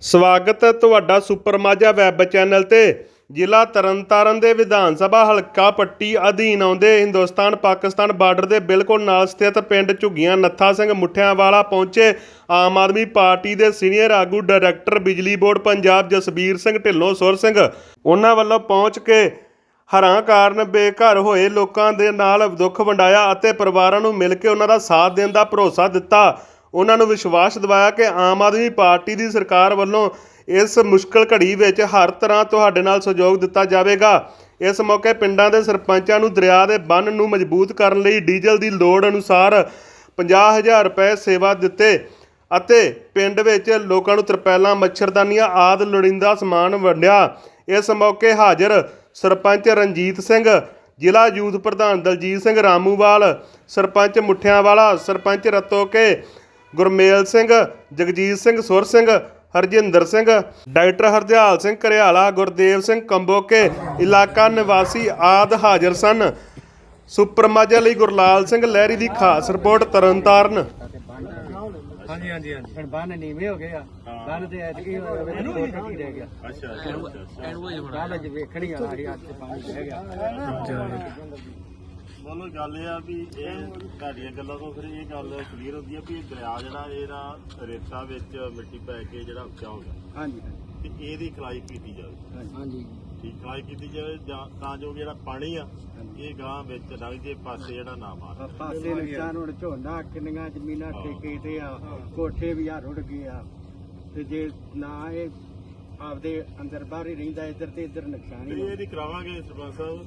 ਸਵਾਗਤ ਹੈ ਤੁਹਾਡਾ ਸੁਪਰ ਮਾਝਾ ਵੈਬ ਚੈਨਲ ਤੇ। ਜ਼ਿਲ੍ਹਾ ਤਰਨਤਾਰਨ ਦੇ ਵਿਧਾਨ ਸਭਾ ਹਲਕਾ ਪੱਟੀ ਅਧੀਨ ਆਉਂਦੇ ਹਿੰਦੁਸਤਾਨ ਪਾਕਿਸਤਾਨ ਬਾਰਡਰ ਦੇ ਬਿਲਕੁਲ ਨਾਲ ਸਥਿਤ ਪਿੰਡ ਝੁੱਗੀਆਂ ਨੱਥਾ ਸਿੰਘ ਮੁੱਠਿਆਂਵਾਲਾ ਪਹੁੰਚੇ। ਆਮ ਆਦਮੀ ਪਾਰਟੀ ਦੇ ਸੀਨੀਅਰ ਆਗੂ ਡਾਇਰੈਕਟਰ ਬਿਜਲੀ ਬੋਰਡ ਪੰਜਾਬ ਜਸਬੀਰ ਸਿੰਘ ਢਿੱਲੋਂ ਸੁਰ ਸਿੰਘ ਉਹਨਾਂ ਵੱਲੋਂ ਪਹੁੰਚ ਕੇ ਹਰਾਂ ਕਾਰਨ ਬੇਘਰ ਹੋਏ ਲੋਕਾਂ ਦੇ ਨਾਲ ਦੁੱਖ ਵੰਡਾਇਆ ਅਤੇ ਪਰਿਵਾਰਾਂ ਨੂੰ ਮਿਲ ਕੇ ਉਹਨਾਂ ਦਾ ਸਾਥ ਦੇਣ ਦਾ ਭਰੋਸਾ ਦਿੱਤਾ। ਉਹਨਾਂ ਨੂੰ ਵਿਸ਼ਵਾਸ ਦਿਵਾਇਆ ਕਿ ਆਮ ਆਦਮੀ ਪਾਰਟੀ ਦੀ ਸਰਕਾਰ ਵੱਲੋਂ ਇਸ ਮੁਸ਼ਕਲ ਘੜੀ ਵਿੱਚ ਹਰ ਤਰ੍ਹਾਂ ਤੁਹਾਡੇ ਨਾਲ ਸਹਿਯੋਗ ਦਿੱਤਾ ਜਾਵੇਗਾ। ਇਸ ਮੌਕੇ ਪਿੰਡਾਂ ਦੇ ਸਰਪੰਚਾਂ ਨੂੰ ਦਰਿਆ ਦੇ ਬੰਨ ਨੂੰ ਮਜ਼ਬੂਤ ਕਰਨ ਲਈ ਡੀਜ਼ਲ ਦੀ ਲੋੜ ਅਨੁਸਾਰ 50000 ਰੁਪਏ ਸੇਵਾ ਦਿੱਤੇ ਅਤੇ ਪਿੰਡ ਵਿੱਚ ਲੋਕਾਂ ਨੂੰ ਤਰਪੈਲਾਂ, ਮੱਛਰਦਾਨੀਆਂ ਆਦਿ ਲੋੜੀਂਦਾ ਸਮਾਨ ਵੰਡਿਆ। ਇਸ ਮੌਕੇ ਹਾਜ਼ਰ ਸਰਪੰਚ ਰਣਜੀਤ ਸਿੰਘ, ਜ਼ਿਲ੍ਹਾ ਯੂਥ ਪ੍ਰਧਾਨ ਦਲਜੀਤ ਸਿੰਘ ਰਾਮੂਵਾਲ, ਸਰਪੰਚ ਮੁੱਠਿਆਂਵਾਲਾ, ਸਰਪੰਚ ਰਤੋਕੇ ਗੁਰਮੇਲ ਸਿੰਘ ਜਗਜੀਤ ਸਿੰਘ ਸੁਰ ਸਿੰਘ ਹਰਜਿੰਦਰ ਸਿੰਘ ਡਾਕਟਰ ਹਰਦਿਆਲ ਸਿੰਘ ਕਰਿਆਲਾ ਗੁਰਦੇਵ ਸਿੰਘ ਕੰਬੋਕੇ ਇਲਾਕਾ ਨਿਵਾਸੀ ਆਦ ਹਾਜ਼ਰ ਸਨ। ਸੁਪਰ ਮਾਝਾ ਲਈ ਗੁਰਲਾਲ ਸਿੰਘ ਲਹਿਰੀ ਦੀ ਖਾਸ ਰਿਪੋਰਟ ਤਰਨਤਾਰਨ। ਹਾਂਜੀ ਹਾਂਜੀ ਹਾਂਜੀ। ਹੁਣ ਬੰਨ ਨੀਵੇਂ ਹੋ ਗਏ ਆ। ਬੰਨ ਤੇ ਐਤਕੀ ਹੋਇਆ ਵੇ ਫੋਟੋ ਕੀ ਰਹਿ ਗਿਆ। ਅੱਛਾ ਅੱਛਾ ਕੱਲ ਅੱਜ ਵੇਖਣੀ ਆ ਸੀ ਅੱਜ ਤੇ ਪਾਣੀ ਰਹਿ ਗਿਆ। ਬੋਲੋ ਗੱਲ ਇਹ ਆ ਵੀ ਇਹ ਤੁਹਾਡੀਆਂ ਗੱਲਾਂ ਤੋਂ ਫਿਰ ਇਹ ਗੱਲ ਕਲੀਅਰ ਹੁੰਦੀ ਆ ਵੀ ਇਹ ਦਰਿਆ ਜਿਹੜਾ ਇਹਦਾ ਰੇਤਾ ਵਿੱਚ ਮਿੱਟੀ ਪੈ ਕੇ ਜਿਹੜਾ ਉੱਚਾ ਹੋ ਗਿਆ। ਹਾਂਜੀ। ਤੇ ਇਹਦੀ ਖਲਾਈ ਕੀਤੀ ਜਾਵੇ। ਹਾਂਜੀ। ਠੀਕ ਖਲਾਈ ਕੀਤੀ ਜਾਵੇ ਜਾਂ- ਤਾਂ ਜੋ ਜਿਹੜਾ ਪਾਣੀ ਆ ਇਹ ਗਾਂ ਵਿੱਚ ਲੰਘ ਜੇ ਪਾਸੇ ਜਿਹੜਾ ਨਾ ਮਾਰ ਪਾਸੇ ਨੁਕਸਾਨ ਹੁਣ ਝੋਨਾ ਕਿੰਨੀਆਂ ਜ਼ਮੀਨਾਂ ਠੇਕੇ ਤੇ ਆ ਕੋਠੇ ਵੀ ਆ ਰੁੜ ਗਏ ਆ। ਤੇ ਜੇ ਨਾ ਇਹ ਆਪਦੇ ਅੰਦਰ ਬਾਹਰ ਹੀ ਰਹਿੰਦਾ ਇੱਧਰ ਤੇ ਇੱਧਰ ਨੁਕਸਾਨ ਹੀ ਇਹਦੀ ਕਰਾਵਾਂਗੇ ਸਰਪੰਚ ਸਾਹਿਬ।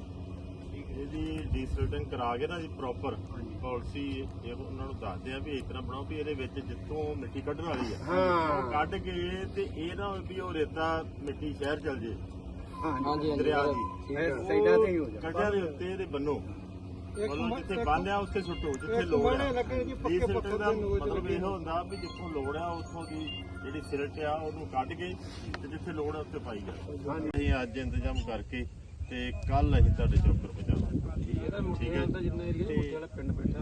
ਇਹਦੀ ਡੀਸਲਟਿੰਗ ਕਰਾ ਕੇ ਨਾ ਜੀ ਪ੍ਰੋਪਰ ਪਾਲਿਸੀ ਇਹ ਉਹਨਾਂ ਨੂੰ ਦੱਸਦੇ ਆ ਵੀ ਇਸ ਤਰ੍ਹਾਂ ਬਣਾਓ ਵੀ ਇਹਦੇ ਵਿੱਚ ਜਿੱਥੋਂ ਮਿੱਟੀ ਕੱਢਣ ਵਾਲੀ ਆ। ਹਾਂ। ਉਹ ਕੱਢ ਕੇ ਤੇ ਇਹ ਨਾ ਵੀ ਉਹ ਰੇਤਾ ਮਿੱਟੀ ਸ਼ਹਿਰ ਚਲ ਜੇ। ਹਾਂਜੀ ਦਰਿਆ ਦੀ। ਇਹ ਸਾਈਡਾਂ ਤੇ ਹੀ ਹੋ ਜਾ ਕੱਢਿਆ ਦੇ ਉੱਤੇ ਇਹਦੇ ਬੰਨੋ। ਮਤਲਬ ਜਿੱਥੇ ਬੰਨਿਆ ਉੱਥੇ ਸੁੱਟੋ ਜਿੱਥੇ ਲੋੜ ਡੀਸਲਟਿੰਗ ਦਾ ਮਤਲਬ ਇਹ ਹੁੰਦਾ ਵੀ ਜਿੱਥੋਂ ਲੋੜ ਆ ਉੱਥੋਂ ਦੀ ਜਿਹੜੀ ਸਿਰਟ ਆ ਉਹਨੂੰ ਕੱਢ ਕੇ ਤੇ ਜਿੱਥੇ ਲੋੜ ਆ ਉੱਥੇ ਪਾਈ ਜਾ ਅਸੀਂ ਅੱਜ ਇੰਤਜ਼ਾਮ ਕਰਕੇ ਤੇ ਕੱਲ ਅਸੀਂ ਤੁਹਾਡੇ ਚੌਕਰ ਪਹੁੰਚਾਵਾਂਗੇ ਠੀਕ ਹੈ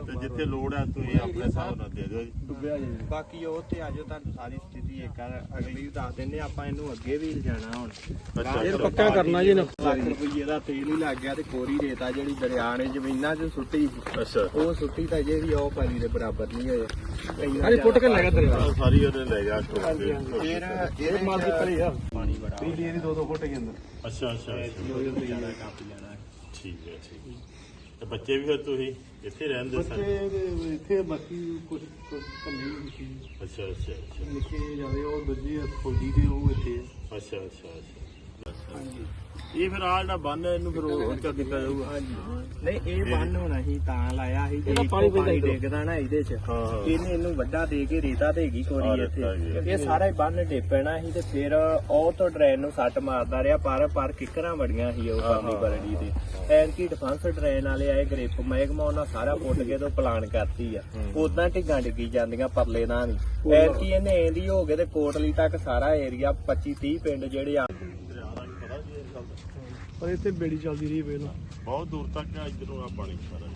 ਤੇ ਜਿੱਥੇ ਲੋੜ ਆ ਤੁਸੀਂ ਆਪਣੇ ਹਿਸਾਬ ਨਾਲ ਦੇ ਦਿਓ ਜੀ। ਬਾਕੀ ਉਹ ਤੇ ਆਜੋ ਤੁਹਾਨੂੰ ਸਾਰੀ ਸਥਿਤੀ ਇੱਕ ਅਗਲੀ ਦੱਸ ਦਿੰਨੇ ਆਪਾਂ ਇਹਨੂੰ ਅੱਗੇ ਵੀ ਲਿਜਾਣਾ ਹੁਣ। ਅੱਛਾ ਇਹ ਪੱਕਾ ਕਰਨਾ ਜੀ ਲੱਖ ਰੁਪਏ ਦਾ ਤੇਲ ਹੀ ਲੱਗ ਗਿਆ ਤੇ ਕੋਰੀ ਰੇਤਾ ਜਿਹੜੀ ਦਰਿਆ ਨੇ ਜ਼ਮੀਨਾਂ 'ਚ ਸੁੱਟੀ। ਅੱਛਾ। ਉਹ ਸੁੱਟੀ ਤਾਂ ਜੇ ਵੀ ਉਹ ਪਾਣੀ ਦੇ ਬਰਾਬਰ ਨਹੀਂ ਹੋਏ। ਅਰੇ ਫੁੱਟ ਕੇ ਲੱਗਾ ਦਰਿਆ ਆਹ ਸਾਰੀ ਉਹਨੇ ਲੈ ਕੇ ਫਿਰ ਇਹਦੇ ਮਾਲ ਦੀ ਭਰੀ ਆ? ਬੜਾ ਬਿਜਲੀ ਦੀ 2-2 ਫੁੱਟ ਕੇ ਅੰਦਰ ਅੱਛਾ ਅੱਛਾ ਅੱਛਾ। ਜਾਣਾ ਕੱਪ ਜਾਣਾ ਠੀਕ ਹੈ ਠੀਕ ਹੈ। ਤੇ ਬੱਚੇ ਵੀ ਫਿਰ ਤੁਸੀਂ ਇੱਥੇ ਰਹਿੰਦੇ ਸਨ? ਇੱਥੇ ਬਾਕੀ ਕੁਝ ਕੁਝ ਕੰਨੀ ਸੀ। ਅੱਛਾ ਅੱਛਾ ਅੱਛਾ। ਨਿੱਕੇ ਜਾਵੇ ਉਹ ਦੂਜੀ ਫੌਜੀ ਦੇ ਉਹ ਇੱਥੇ ਅੱਛਾ ਅੱਛਾ ਅੱਛਾ। ਇਹ ਫਿਰ ਆ ਜਿਹੜਾ ਬੰਨ ਹੈ, ਇਹਨੂੰ ਫਿਰ ਉਹ ਉੱਚਾ ਕੀਤਾ ਜਾਊਗਾ। ਹਾਂਜੀ। ਨਹੀਂ ਇਹ ਬੰਨ ਹੋਣਾ ਸੀ ਤਾਂ ਲਾਇਆ ਸੀ ਜੇ ਪਾਣੀ ਡੇਗਦਾ ਨਾ ਇਹਦੇ 'ਚ। ਹਾਂ ਹਾਂ। ਇਹਨੇ ਇਹਨੂੰ ਵੱਡਾ ਦੇ ਕੇ ਰੇਤਾ ਤੇ ਹੈਗੀ ਹਾਂ, ਕੋਰੀ ਰੇਤਾ ਹੈਗੀ ਇੱਥੇ ਇਹ ਸਾਰਾ ਹੀ ਬੰਨ ਡੇਪਣਾ ਸੀ ਤੇ ਫਿਰ ਉਹ ਤੋਂ ਡਰੇਨ ਨੂੰ ਸੱਟ ਮਾਰਦਾ ਰਿਹਾ ਪਰ ਪਰ ਕਿੱਕਰਾਂ ਵੜੀਆਂ ਸੀ ਉਹ ਪਰਲੀ ਬਰੜੀ ਤੇ ਐਨਕੀ ਡਿਫੈਂਸ ਡਰੇਨ ਵਾਲੇ ਆਏ ਗ੍ਰਿਪ ਮਹਿਕਮਾ ਉਹਨਾਂ ਸਾਰਾ ਪੁੱਟ ਕੇ ਤੋਂ ਪਲਾਨ ਕਰਤੀ ਆ। ਉਦਾਂ ਢਿੱਗਾਂ ਡਿੱਗੀ ਜਾਂਦੀਆਂ ਪਰਲੇ ਨਾਲ ਨਹੀਂ ਐਨਕੀ ਇਹਨੇ ਇਹਦੀ ਹੋ ਗਏ ਤੇ ਕੋਟਲੀ ਤੱਕ ਸਾਰਾ ਏਰੀਆ 25 30 ਪਿੰਡ ਜਿਹੜੇ ਆ ਦਰਿਆ ਦਾ ਵੀ ਪਤਾ ਜੀ ਇਸ ਗੱਲ ਦਾ ਪਰ ਇੱਥੇ ਬੇੜੀ ਚੱਲਦੀ ਰਹੀ ਪਹਿਲਾਂ। ਬਹੁਤ ਦੂਰ ਤੱਕ ਆ ਇੱਧਰੋਂ ਆ ਪਾਣੀ ਸਾਰਾ।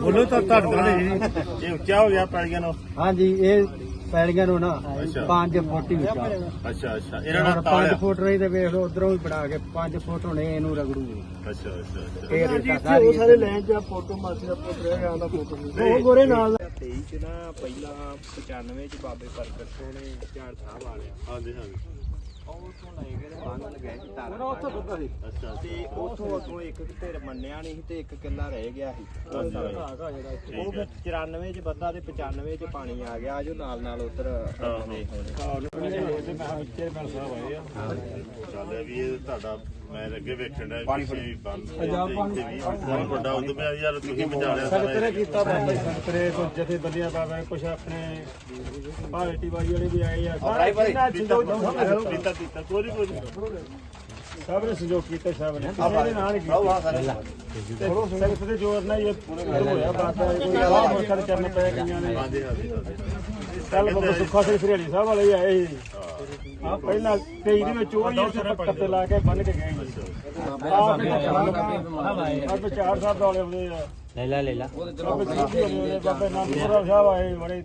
ਬੋਲੋ ਤਾਂ ਤੁਹਾਡਾ ਇਹ ਉੱਚਾ ਹੋ ਗਿਆ ਪੈਲੀਆਂ ਨੂੰ। ਹਾਂਜੀ ਇਹ ਪੈਲੀਆਂ ਨੂੰ ਨਾ ਅੱਛਾ। 5 ਫੁੱਟ ਹੀ ਵਿਚਾ ਅੱਛਾ ਅੱਛਾ। ਇਹਨਾਂ ਨਾਲ 5 ਤਾਲਿਆ ਫੁੱਟ ਰਹੀ ਤੇ ਵੇਖ ਲਓ ਉਧਰੋਂ ਵੀ ਬਣਾ ਕੇ 5 ਫੁੱਟ ਹੋਣੇ ਇਹਨੂੰ ਰਗੜੂਗੇ। ਅੱਛਾ ਅੱਛਾ ਅੱਛਾ। ਇਹ ਰੇਤਾ ਸਾਰੀ ਉਹ ਸਾਰੇ ਲੈਣ ਚ ਫੋਟੋ ਮਾਸੀ ਦਾ ਪੁੱਤ ਰਹਿ ਗਿਆ ਦਾ ਫੋਟੋ ਉਹ ਗੋਰੇ ਨਾਲ। 23 ਚ ਨਾ ਪਹਿਲਾਂ 95 ਚ ਬਾਬੇ ਪ੍ਰਗਟ ਨੇ ਝਾੜ ਸਾਹਿਬ ਵਾਲਿਆ ਹਾਂਜੀ ਹਾਂਜੀ। ਉਹ ਤੋਂ ਲੈ ਕੇ ਤੇ ਬੰਨ ਲਗਾਇਆ ਸੀ। ਤਾਰਾਂ ਸੀ ਅੱਛਾ। ਤੇ ਉਥੋਂ ਅੱਗੋਂ ਇੱਕ ਧਿਰ ਮੰਨਿਆ ਨਹੀਂ ਸੀ ਤੇ ਇੱਕ ਕਿੱਲਾ ਰਹਿ ਗਿਆ ਸੀ। ਉਹ ਹੈ। ਫਿਰ 94 ਚ ਵੱਧਾ ਤੇ 95 ਚ ਪਾਣੀ ਆ ਗਿਆ ਆਜੋ ਨਾਲ ਨਾਲ ਉਧਰ ਚੱਲ ਇਹ ਵੀ ਇਹ ਤੁਹਾਡਾ ਮੈਂ ਅੱਗੇ ਵੇਖਣ ਦਾ ਪਾਣੀ ਬੰਦ ਇੱਥੇ ਵੀ। ਬਹੁਤ ਵੱਡਾ ਉਦੋਂ ਮੈਂ ਯਾਰ ਤੁਸੀਂ ਬਚਾਲਿਆ ਸਾਰਾ ਕੀਤਾ ਬਾਬਾ ਸੰਤਰੇ ਕੁਝ ਜਥੇ ਬੰਦਿਆਂ ਬਾਬਾ ਕੁਝ ਆਪਣੇ ਪਾਰਟੀ ਵਾਲੀ ਵਾਲੇ ਵੀ ਆਏ ਆ। ਸਾਰੇ ਪੀਤਾ ਪੀਤਾ ਕੋਈ ਕੋਈ ਸਭ ਨੇ ਸਹਿਯੋਗ ਕੀਤਾ ਸਭ ਨੇ। ਕਿਸੇ ਦੇ ਨਾਲ ਹੀ ਕੀਤਾ। ਤੇ ਸੰਗਤ ਦੇ ਜ਼ੋਰ ਨਾਲ ਹੀ ਇਹ ਹੋਇਆ। ਬਾਬਾ ਕੋਈ ਆਹ ਮੁਲਕਾਂ ਦੇ ਚਰਨ ਪੈ ਗਈਆਂ ਨੇ। ਹਾਂਜੀ ਹਾਂਜੀ ਕੱਲ ਬਾਬਾ ਸੁੱਖਾ ਸਿੰਘ ਸਰੀਆਲੀ ਸਾਹਿਬ ਵਾਲੇ ਆਏ ਸੀ। ਆ ਪਹਿਲਾਂ 23 ਦੇ ਵਿੱਚ ਉਹ ਹੀ ਇੱਥੇ ਪੱਕਰ ਤੇ ਲਾ ਕੇ ਬੰਨ ਕੇ ਗਏ ਜੀ ਆਹ ਚਾਰ ਸਾਹਿਬ ਵਾਲੇ ਆਉਂਦੇ ਆ। ਬਾਬੇ ਨਾਨਕਪੁਰਾ ਸਾਹਿਬ ਆਏ ਬੜੇ।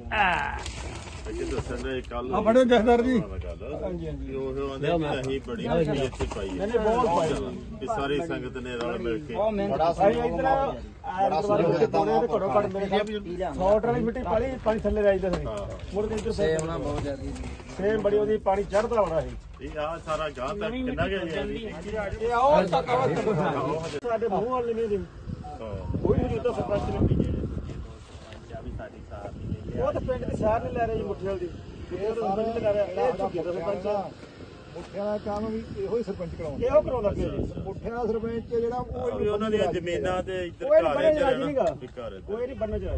ਅੱਗੇ ਦੱਸਣ ਦੇ ਕੱਲ ਆ ਬੜੇ ਜਹਦਰ ਜੀ। ਹਾਂਜੀ ਹਾਂਜੀ। ਉਹ ਆਂਦੇ ਕਿ ਅਸੀਂ ਬੜੀ ਖੁਸ਼ੀ ਇੱਥੇ ਪਾਈ ਹੈ ਬਹੁਤ ਪਾਈ ਕਿ ਸਾਰੀ ਸੰਗਤ ਨੇ ਰਲ ਮਿਲ ਕੇ। ਭਾਈ ਇਧਰ ਆਰਦਵਾਰ ਦੇ ਕੋਨੇ ਤੇ ਘੜੋ ਘੜ ਮੇਰੇ ਖਿਆਲ 100 ਟਰਾਲੀ ਮਿੱਟੀ ਪਾਲੀ ਪਾਣੀ ਥੱਲੇ ਰਾਈਦਾ ਸੀ ਮੁੜ ਕੇ ਇੱਧਰ ਸੇਮ ਨਾ ਬਹੁਤ ਜ਼ਿਆਦੀ ਸੇਮ ਬੜੀ ਉਹਦੀ ਪਾਣੀ ਚੜਦਾ ਬੜਾ ਸੀ। ਇਹ ਆ ਸਾਰਾ ਗਾਂ ਤੱਕ ਕਿੰਨਾ ਗਿਆ ਜੀ? ਇਹ ਆਓ ਤੱਕ ਸਾਡੇ ਮੂੰਹ ਵਾਲੇ ਨਹੀਂ ਦੀ ਕੋਈ ਨਹੀਂ ਤਾਂ ਸਰਪੰਚ ਨੇ ਉਹ ਤਾਂ ਪਿੰਡ ਦੇ ਸਾਰ ਨੇ ਲੈ ਰਹੇ ਜੀ ਮੁੱਠਿਆਲ ਦੀ। ਇਹ ਤਾਂ ਸਰਪੰਚ ਨੇ ਲੈ ਰਿਹਾ। ਇਹ ਝੁੱਗੀ ਦਾ ਸਰਪੰਚ ਆ। ਮੁੱਠਿਆਂ ਦਾ ਕੰਮ ਵੀ ਇਹੋ ਹੀ ਸਰਪੰਚ ਕਰਾਉਂਦਾ ਇਹੋ ਕਰਾਉਂਦਾ ਪਿਆ ਜੀ। ਮੁੱਠਿਆਂ ਦਾ ਸਰਪੰਚ ਜਿਹੜਾ ਉਹ ਵੀ ਉਹਨਾਂ ਦੀਆਂ ਜ਼ਮੀਨਾਂ ਤੇ ਇੱਧਰ ਕੋਈ ਘਰ ਨਹੀਂ ਹੈ ਬਣਿਆ ਨਹੀਂਗਾ ਘਰ ਇੱਧਰ। ਕੋਈ ਨਹੀਂ ਬਣਨਾ ਚਾਹੀਦਾ